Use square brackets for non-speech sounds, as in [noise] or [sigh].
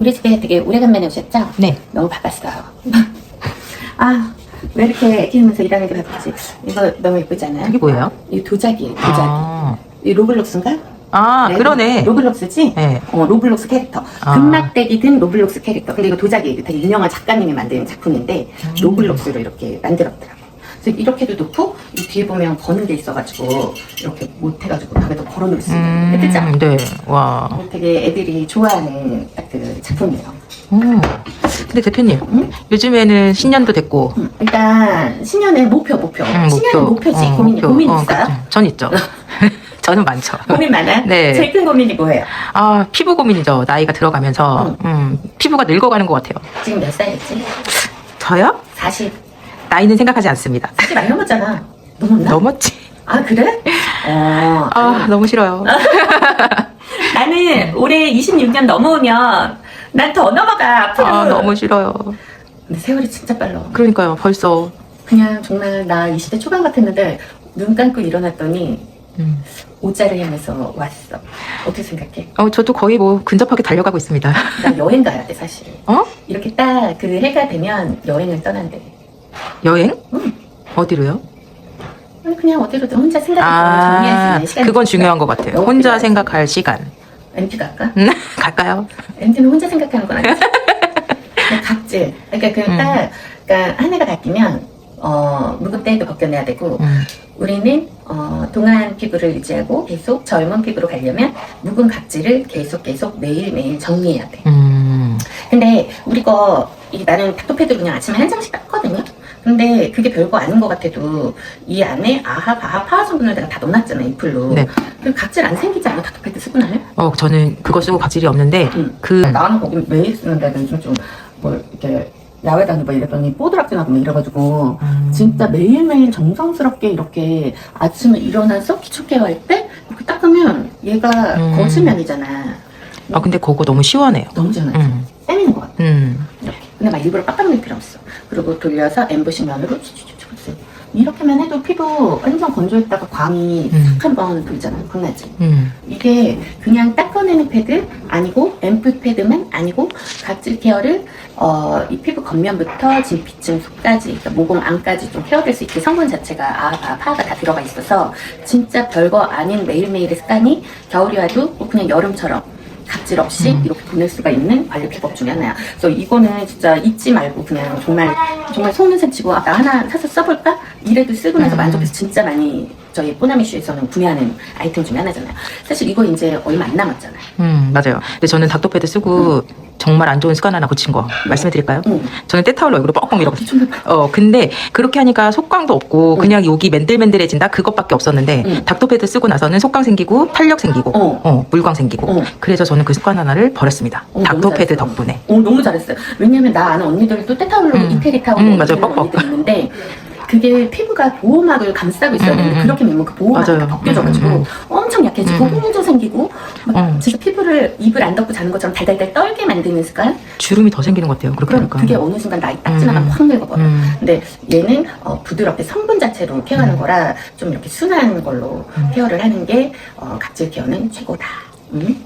우리 집에 되게 오래간만에 오셨죠? 네. 너무 바빴어요. [laughs] 아, 왜 이렇게 키우면서 일하는 게 바쁘지? 이거 너무 예쁘잖아요. 이게 뭐예요? 이 도자기예요, 도자기. 아, 이 로블록스인가? 아 네, 그러네. 로블록스지? 네. 어, 로블록스 캐릭터. 아. 금막대기 든 로블록스 캐릭터. 근데 이거 도자기 되게 유명한 작가님이 만든 작품인데 음. 로블록스로 이렇게 만들었더라고요. 그래서 이렇게도 놓고 이 뒤에 보면 거는 게 있어가지고 이렇게 못 해가지고 벽에다 걸어놓을 수 있는 예쁘죠? 음, 네. 와. 어, 되게 애들이 좋아하는 딱그 작품이에요. 음. 근데 대표님, 응? 요즘에는 신년도 됐고, 음, 일단 신년의 목표 목표. 음, 신년의 목표지 어, 고민 목표. 고민 어, 있어요? 그쵸. 전 있죠. [laughs] 저는 많죠. 고민 많아? 네. 제일 큰 고민이 뭐예요? 아, 피부 고민이죠. 나이가 들어가면서, 음, 피부가 늙어가는 것 같아요. 지금 몇 살이지? 저요? 40. 나이는 생각하지 않습니다. 40 많이 넘었잖아. 넘었나? 넘었지. 아 그래? 어. 아, 너무 싫어요. [laughs] 나는 올해 26년 넘어오면 난 더 넘어가 앞으로. 아, 너무 싫어요. 근데 세월이 진짜 빨라. 그러니까요, 벌써. 그냥 정말 나 20대 초반 같았는데 눈 감고 일어났더니 음. 오자를 향해서 왔어. 어떻게 생각해? 어, 저도 거의 뭐 근접하게 달려가고 있습니다. 나 여행 가야 돼 사실. 어? 이렇게 딱 그 해가 되면 여행을 떠난대. 여행? 응. 어디로요? 아니, 그냥 어디로든 혼자 생각을 정리할 수 아, 있는 시간. 그건 중요한 것 같아요. 혼자. 생각할 시간. MT 갈까? 음, [laughs] 갈까요? MT는 혼자 생각하는 건 아니지. [laughs] 그냥 각질. 그러니까 그 음. 딱, 그러니까 한 해가 바뀌면 어 무급대도 벗겨내야 되고 음, 우리는 어, 동안 피부를 유지하고 계속 젊은 피부로 가려면 묵은 각질을 계속 계속 매일매일 정리해야 돼. 음, 근데 우리 거, 이 나는 닥터패드로 그냥 아침에 한 장씩 닦거든요? 근데 그게 별거 아닌 것 같아도 이 안에 아하, 바하, 파화 성분을 내가 다 넣어놨잖아, 이 풀로. 네. 그 각질 안 생기지 않아, 닥터패드 쓰고 나면? 어, 저는 그거 쓰고 각질이 없는데, 응. 그, 나는 거기 매일 쓰는데 요즘 좀, 뭐, 이렇게 야외 다니고 이랬더니 뽀드락질나고 막 이래가지고 음, 진짜 매일매일 정성스럽게 이렇게 아침에 일어나서 기초 케어 할 때 이렇게 닦으면 얘가 음. 거즈면이잖아. 아, 근데 그거 너무 시원해요. 너무 시원하지? 음, 때리는 것 같아. 음, 이렇게. 근데 막 일부러 빡빡낼 필요 없어. 그리고 돌려서 엠보시 면으로 쭉쭉쭉 이렇게만 해도 피부 완전 건조했다가 광이 음. 싹 한번 돌잖아. 겁나지? 음, 이게 그냥 닦아내는 패드 아니고 앰플 패드만 아니고 각질 케어를 어, 이 피부 겉면부터 비층 속까지 그러니까 모공 안까지 좀 케어될 수 있게 성분 자체가 아바 파가 다 들어가 있어서 진짜 별거 아닌 매일매일의 습관이 겨울이 와도 뭐 그냥 여름처럼 각질 없이 음. 이렇게 보낼 수가 있는 관리 비법 중에 하나야. 그래서 이거는 진짜 잊지 말고 그냥 정말 정말 속눈썹 치고 아, 나 하나 사서 써볼까? 이래도 쓰고 나서 음. 만족해서 진짜 많이 저희 뽀나미슈에서는 구매하는 아이템 중에 하나잖아요. 사실 이거 이제 얼마 안 남았잖아요. 음, 맞아요. 근데 저는 닥터패드 쓰고 정말 안 좋은 습관 하나 고친 거 말씀해 드릴까요? 응. 저는 때타올로 얼굴을 뻥뻥 이러고. 어, 근데 그렇게 하니까 속광도 없고 응. 그냥 여기 맨들맨들해진다 그것밖에 없었는데 응. 닥터패드 쓰고 나서는 속광 생기고 탄력 생기고 어. 어, 물광 생기고 어. 그래서 저는 그 습관 하나를 버렸습니다. 어, 닥터패드 잘했어. 덕분에. 어, 너무 잘했어요. 왜냐면 나 아는 언니들도 때타올로 음. 이태리 타올로 음, 맞아요. 입는 뻑뻑. 언니들 있는데 그게 피부가 보호막을 감싸고 있어야 음, 되는데 음, 그렇게 되면 그 보호막이 맞아요. 다 벗겨져가지고 음, 음, 엄청 약해지고 음. 홍조 생기고 막 어. 진짜 피부를 입을 안 덮고 자는 것처럼 달달달 떨게 만드는 습관 주름이 더 생기는 것 같아요. 그렇게 그럼 하니까. 그게 어느 순간 나이 딱 지나가면 음. 확 늙어버려 음, 근데 얘는 어, 부드럽게 성분 자체로 케어하는 음. 거라 좀 이렇게 순한 걸로 음. 케어를 하는 게 어, 각질 케어는 최고다 음?